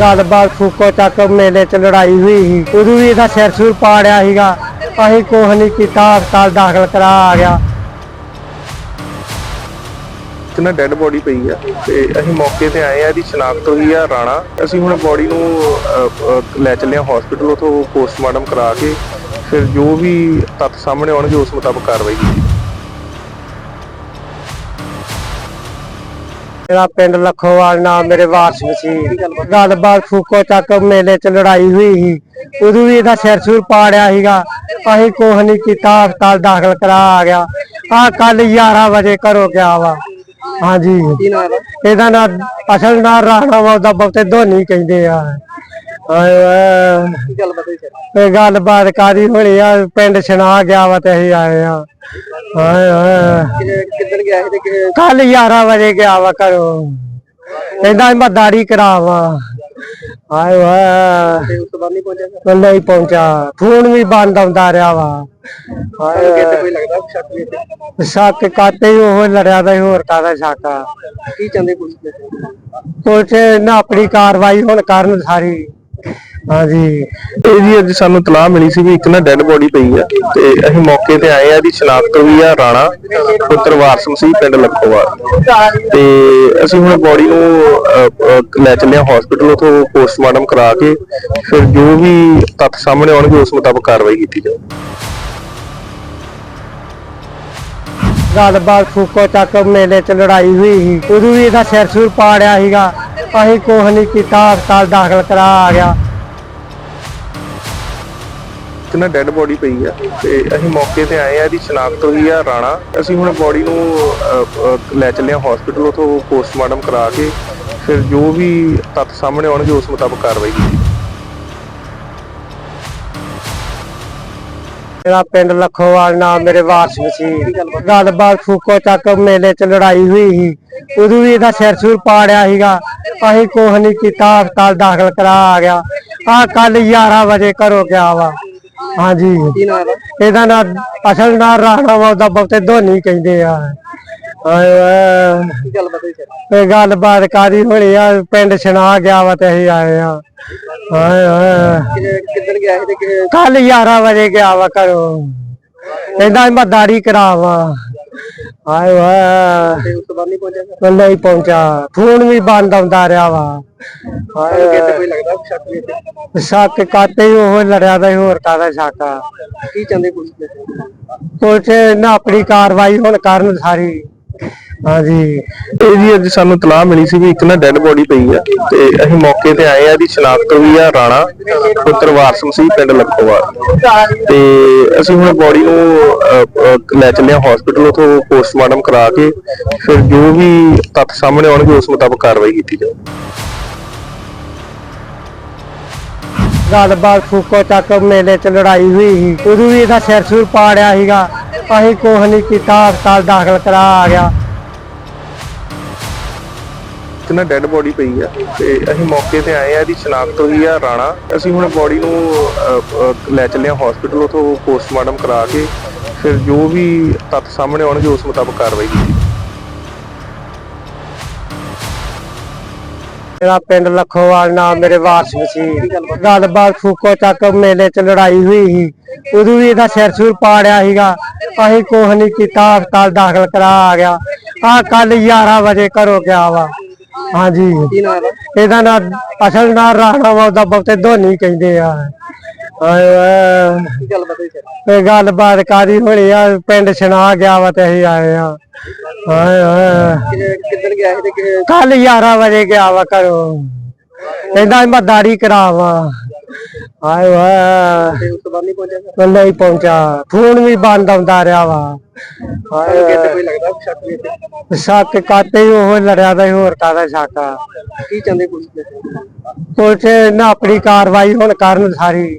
ਗੱਲਬਾਤ ਫੂਕੋ ਚੱਕ ਮੇਲੇ 'ਚ ਲੜਾਈ ਹੋਈ ਸੀ। ਉਦੋਂ ਵੀ ਇਹਦਾ ਸਿਰ ਸੂਰ ਪਾੜਿਆ ਸੀਗਾ। ਅਸੀਂ ਕੁਛ ਨਹੀਂ ਕੀਤਾ ਹਸਪਤਾਲ ਦਾਖਲ ਕਰਾ ਆ ਗਿਆ। ਇੱਕ ਨਾ ਡੈੱਡ ਬੋਡੀ ਪਈ ਆ ਤੇ ਅਸੀਂ ਮੌਕੇ ਤੇ ਆਏ ਆ ਇਹਦੀ ਸ਼ਨਾਖਤ ਹੋਈ ਆ ਰਾਣਾ। ਅਸੀਂ ਹੁਣ ਬੋਡੀ ਨੂੰ ਅ, ਅ, ਲੈ ਚੱਲੇ ਆ ਹਸਪੀਟਲ ਉਥੋਂ ਪੋਸਟਮਾਰਟਮ ਕਰਾ ਕੇ। ਫਿਰ ਜੋ ਵੀ ਤੱਥ ਸਾਹਮਣੇ ਆਉਣਗੇ ਉਸ ਮੁਤਾਬਕ ਕਾਰਵਾਈ ਕੀਤੀ ਮੇਰਾ ਪਿੰਡ ਲਖੋਵਾਲ ਨਾਮ ਮੇਰੇ ਵਾਰਸ ਸੀ। ਗੱਲਬਾਤ ਫੂਕੋ ਚੱਕ ਮੇਲੇ 'ਚ ਲੜਾਈ ਹੋਈ ਸੀ। ਉਦੋਂ ਵੀ ਇਹਦਾ ਸਿਰ ਸੂਰ ਪਾੜਿਆ ਸੀਗਾ। ਅਸੀਂ ਕੁਛ ਨਹੀਂ ਕੀਤਾ ਹਸਪਤਾਲ ਦਾਖਲ ਕਰਾ ਆ ਗਿਆ। ਆ ਕੱਲ 11 ਵਜੇ ਘਰੋਂ ਗਿਆ ਵਾ। ਹਾਂਜੀ। ਇਹਦਾ? ਨਾਂ ਅਸਲ ਨਾਂ ਰਾਣਾ ਵਾ ਉਹਦਾ ਬਹੁਤੇ ਧੋਨੀ ਕਹਿੰਦੇ ਆ। ਇਹ ਗੱਲਬਾਤ ਕਾਦੀ ਹੋਣੀ ਆ? ਪਿੰਡ ਸੁਣਾ ਗਿਆ ਵਾ ਤੇ ਅਸੀਂ ਆਏ ਆ। ਹਾਏ ਓਏ ਕਿੱਦਣ ਗਿਆ ਸੀ ਤੇ ਕੱਲ 11 ਵਜੇ ਗਿਆ ਵਾ ਘਰੋਂ। ਕਹਿੰਦਾ ਮੈਂ ਦਾੜੀ ਕਰਾਵਾ। ਹਾਏ ਓਏ ਉਸ ਤੋਂ ਬਾਅਦ ਨਹੀਂ ਪਹੁੰਚਿਆ ਮੈਂ ਨਹੀਂ ਪਹੁੰਚਾ ਫੋਨ ਵੀ ਬੰਦ ਆਉਂਦਾ ਰਿਹਾ ਵਾ। ਹਾਏ ਕਿਤੇ ਕੋਈ ਲੱਗਦਾ ਸ਼ੱਕ ਵੀ ਇੱਥੇ। ਸ਼ੱਕ ਕਾਤੇ ਹੀ ਉਹ ਲੜਿਆ ਦਾ ਹੋਰ ਕਾਦਾ ਸ਼ੱਕ ਆ। ਕੀ ਚਾਹੁੰਦੇ ਪੁਲਿਸ ਨੇ ਪੁਲਿਸ ਨਾ ਆਪਣੀ ਕਾਰਵਾਈ ਹੁਣ ਕਰਨ ਸਾਰੀ। ਹਾਂਜੀ। ਇਹ ਜੀ ਅੱਜ ਸਾਨੂੰ ਤਲਾਹ ਮਿਲੀ ਸੀ ਵੀ ਇੱਕ ਨਾ ਡੈੱਡ ਬੋਡੀ ਪਈ ਆ ਤੇ ਅਸੀਂ ਮੌਕੇ ਤੇ ਆਏ ਆ ਇਹਦੀ ਸ਼ਨਾਖਤ ਹੋਈ ਆ ਰਾਣਾ ਪੁੱਤਰ ਵਾਰਸਮ ਸੀ ਪਿੰਡ ਲਖੋਵਾਲ। ਤੇ ਅਸੀਂ ਹੁਣ ਬੋਡੀ ਨੂੰ ਅ, ਅ, ਲੈ ਚੱਲੇ ਆ ਹਸਪੀਟਲ ਉਥੋਂ ਪੋਸਟਮਾਰਟਮ ਕਰਾ ਕੇ ਫਿਰ ਜੋ ਵੀ ਤੱਥ ਸਾਹਮਣੇ ਆਉਣਗੇ ਉਸ ਮੁਤਾਬਕ ਕਾਰਵਾਈ ਕੀਤੀ ਜਾਵੇ ਗੱਲਬਾਤ ਫੂਕੋ ਚੱਕ ਮੇਲੇ 'ਚ ਲੜਾਈ ਹੋਈ ਸੀ। ਉਦੋਂ ਵੀ ਇਹਦਾ ਸਿਰ ਸੁਰ ਪਾੜਿਆ ਸੀਗਾ। ਅਸੀਂ ਕੁਛ ਨਹੀਂ ਕੀਤਾ ਹਸਪਤਾਲ ਦਾਖਲ ਕਰਾ ਆ ਗਿਆ। ਇੱਕ ਨਾ ਡੈੱਡ ਬੋਡੀ ਪਈ ਆ ਤੇ ਅਸੀਂ ਮੌਕੇ ਤੇ ਆਏ ਆ ਇਹਦੀ ਸ਼ਨਾਖਤ ਹੋਈ ਆ ਰਾਣਾ। ਅਸੀਂ ਹੁਣ ਬੋਡੀ ਨੂੰ ਲੈ ਚੱਲੇ ਆ ਹਸਪੀਟਲ ਉਥੋਂ ਪੋਸਟਮਾਰਟਮ ਕਰਾ ਕੇ। ਫਿਰ ਜੋ ਵੀ ਤੱਥ ਸਾਹਮਣੇ ਆਉਣਗੇ, ਉਸ ਮੁਤਾਬਕ ਕਾਰਵਾਈ ਕੀਤੀ ਮੇਰਾ ਪਿੰਡ ਲਖੋਵਾਲ ਨਾਮ ਮੇਰੇ ਵਾਰਸ ਸੀ। ਗੱਲਬਾਤ ਫੂਕੋ ਚੱਕ ਮੇਲੇ 'ਚ ਲੜਾਈ ਹੋਈ ਸੀ। ਉਦੋਂ ਵੀ ਇਹਦਾ ਸਿਰ ਸੂਰ ਪਾੜਿਆ ਸੀਗਾ। ਅਸੀਂ ਕੁਛ ਨਹੀਂ ਕੀਤਾ, ਹਸਪਤਾਲ ਦਾਖਲ ਕਰਾ ਆ ਗਿਆ। ਆ ਕੱਲ 11 ਵਜੇ ਘਰੋਂ ਗਿਆ ਵਾ। ਹਾਂਜੀ। ਕੀ ਨਾਮ ਹੈ ਇਹਦਾ ਨਾਂ ਅਸਲ ਨਾਂ ਰਾਣਾ ਵਾ, ਉਹਦਾ ਬਹੁਤੇ ਧੋਨੀ ਕਹਿੰਦੇ ਆ। ਹਾਏ ਗੱਲ ਬਤਾਈ ਇਹ ਗੱਲਬਾਤ ਕਾਦੀ ਹੋਣੀ ਆ, ਪਿੰਡ ਸੁਣਾ ਗਿਆ ਵਾ ਤੇ ਅਸੀਂ ਆਏ ਆ। ਹਾਏ ਓਏ। ਕਿੱਦਣ ਗਿਆ ਸੀ ਤੇ ਕੱਲ 11 ਵਜੇ ਗਿਆ ਵਾ ਘਰੋਂ। ਕਹਿੰਦਾ ਮੈਂ ਦਾੜੀ ਕਰਾਵਾ। ਓਏ ਉਸ ਤੋਂ ਬਾਅਦ ਨਹੀਂ ਪਹੁੰਚਿਆ। ਸਰ ਮੈਂ ਨਹੀਂ ਪਹੁੰਚਾ ਫੋਨ ਵੀ ਬੰਦ ਆਉਂਦਾ ਰਿਹਾ ਵਾ। ਹਾਏ। ਕਿਤੇ ਕੋਈ ਲੱਗਦਾ ਸ਼ੱਕ ਵੀ ਇੱਥੇ। ਸ਼ੱਕ ਕਾਤੇ ਹੀ ਉਹ ਲੜਿਆ ਦਾ ਸੀ, ਹੋਰ ਕਾਦਾ ਸ਼ੱਕ ਆ। ਕੀ ਚਾਹੁੰਦੇ ਪੁਲਿਸ ਨੇ ਪੁਲਿਸ ਨਾ ਆਪਣੀ ਕਾਰਵਾਈ ਹੁਣ ਕਰਨ ਸਾਰੀ। ਹਾਂਜੀ। ਇਹ ਜੀ ਅੱਜ ਸਾਨੂੰ ਤਲਾਹ ਮਿਲੀ ਸੀ ਵੀ ਇੱਕ ਨਾ ਡੈੱਡ ਬੋਡੀ ਪਈ ਆ ਤੇ ਅਸੀਂ ਮੌਕੇ ਤੇ ਆਏ ਆ ਇਹਦੀ ਸ਼ਨਾਖਤ ਹੋਈ ਆ ਰਾਣਾ, ਪੁੱਤਰ ਵਾਰਸਮ ਸੀ, ਪਿੰਡ ਲਖੋਵਾਲ। ਤੇ ਅਸੀਂ ਹੁਣ ਬੋਡੀ ਨੂੰ ਲੈ ਚੱਲੇ ਆ ਹਸਪੀਟਲ ਉਥੋਂ ਪੋਸਟਮਾਰਟਮ ਕਰਾ ਕੇ, ਫਿਰ ਜੋ ਵੀ ਤੱਥ ਸਾਹਮਣੇ ਆਉਣਗੇ, ਉਸ ਮੁਤਾਬਕ ਕਾਰਵਾਈ ਕੀਤੀ ਜਾਵੇ ਗੱਲਬਾਤ ਫੂਕੋ ਚੱਕ ਮੇਲੇ 'ਚ ਲੜਾਈ ਹੋਈ ਸੀ। ਉਦੋਂ ਵੀ ਇਹਦਾ ਸਿਰ ਸੂਰ ਪਾੜਿਆ ਸੀਗਾ। ਅਸੀਂ ਕੁਛ ਨਹੀਂ ਕੀਤਾ, ਹਸਪਤਾਲ ਦਾਖਲ ਕਰਾ ਆ ਗਿਆ। ਇੱਕ ਨਾ ਡੈੱਡ ਬੋਡੀ ਪਈ ਆ ਤੇ ਅਸੀਂ ਮੌਕੇ ਤੇ ਆਏ ਆ, ਇਹਦੀ ਸ਼ਨਾਖਤ ਹੋਈ ਆ ਰਾਣਾ। ਅਸੀਂ ਹੁਣ ਬੋਡੀ ਨੂੰ ਲੈ ਚੱਲੇ ਆ ਹਸਪੀਟਲ ਉਥੋਂ ਪੋਸਟਮਾਰਟਮ ਕਰਾ ਕੇ। ਫਿਰ ਜੋ ਵੀ ਤੱਥ ਸਾਹਮਣੇ ਆਉਣਗੇ, ਉਸ ਮੁਤਾਬਕ ਕਾਰਵਾਈ ਕੀਤੀ ਮੇਰਾ ਪਿੰਡ ਲਖੋਵਾਲ ਨਾਮ ਮੇਰੇ ਵਾਰਸ ਸੀ। ਗੱਲਬਾਤ ਫੂਕੋ ਚੱਕ ਮੇਲੇ 'ਚ ਲੜਾਈ ਹੋਈ ਸੀ। ਉਦੋਂ ਵੀ ਇਹਦਾ ਸਿਰ ਸੂਰ ਪਾੜਿਆ ਸੀਗਾ। ਅਸੀਂ ਕੁਛ ਨਹੀਂ ਕੀਤਾ, ਹਸਪਤਾਲ ਦਾਖਲ ਕਰਾ ਆ ਗਿਆ। ਆ ਕੱਲ 11 ਵਜੇ ਘਰੋਂ ਗਿਆ ਵਾ। ਹਾਂਜੀ। ਕੀ ਨਾਮ ਹੈ ਇਹਦਾ ਨਾਂ ਅਸਲ ਨਾਂ ਰਾਣਾ ਵਾ ਉਹਦਾ ਬਹੁਤੇ ਧੋਨੀ ਕਹਿੰਦੇ ਆ। ਹਾਏ ਕੀ ਗੱਲ ਬਤਾਈ ਸਰ ਇਹ ਗੱਲਬਾਤ ਕਾਦੀ ਹੋਣੀ ਆ? ਪਿੰਡ ਸੁਣਾ ਗਿਆ ਵਾ ਤੇ ਅਸੀਂ ਆਏ ਆ। ਹਾਏ ਓਏ। ਕਿੱਦਣ ਗਿਆ ਸੀ ਤੇ ਕੱਲ 11 ਵਜੇ ਗਿਆ ਵਾ ਘਰੋਂ। ਕਹਿੰਦਾ ਮੈਂ ਦਾੜੀ ਕਰਾਵਾ। ਓਏ ਉਸ ਤੋਂ ਬਾਅਦ ਨਹੀਂ ਪਹੁੰਚਿਆ ਸਰ ਮੈਂ ਨਹੀਂ ਪਹੁੰਚਾ। ਫੋਨ ਵੀ ਬੰਦ ਆਉਂਦਾ ਰਿਹਾ ਵਾ। ਹਾਏ ਕਿਤੇ ਕੋਈ ਲੱਗਦਾ? ਸ਼ੱਕ ਵੀ ਇੱਥੇ। ਸ਼ੱਕ ਕਾਤੇ ਹੀ ਉਹ ਲੜਿਆ ਦਾ ਸੀ, ਹੋਰ ਕਾਦਾ ਸ਼ੱਕ ਆ? ਕੀ ਚਾਹੁੰਦੇ ਪੁਲਿਸ ਨੇ ਪੁਲਿਸ ਨਾ ਆਪਣੀ ਕਾਰਵਾਈ ਹੁਣ ਕਰਨ ਸਾਰੀ।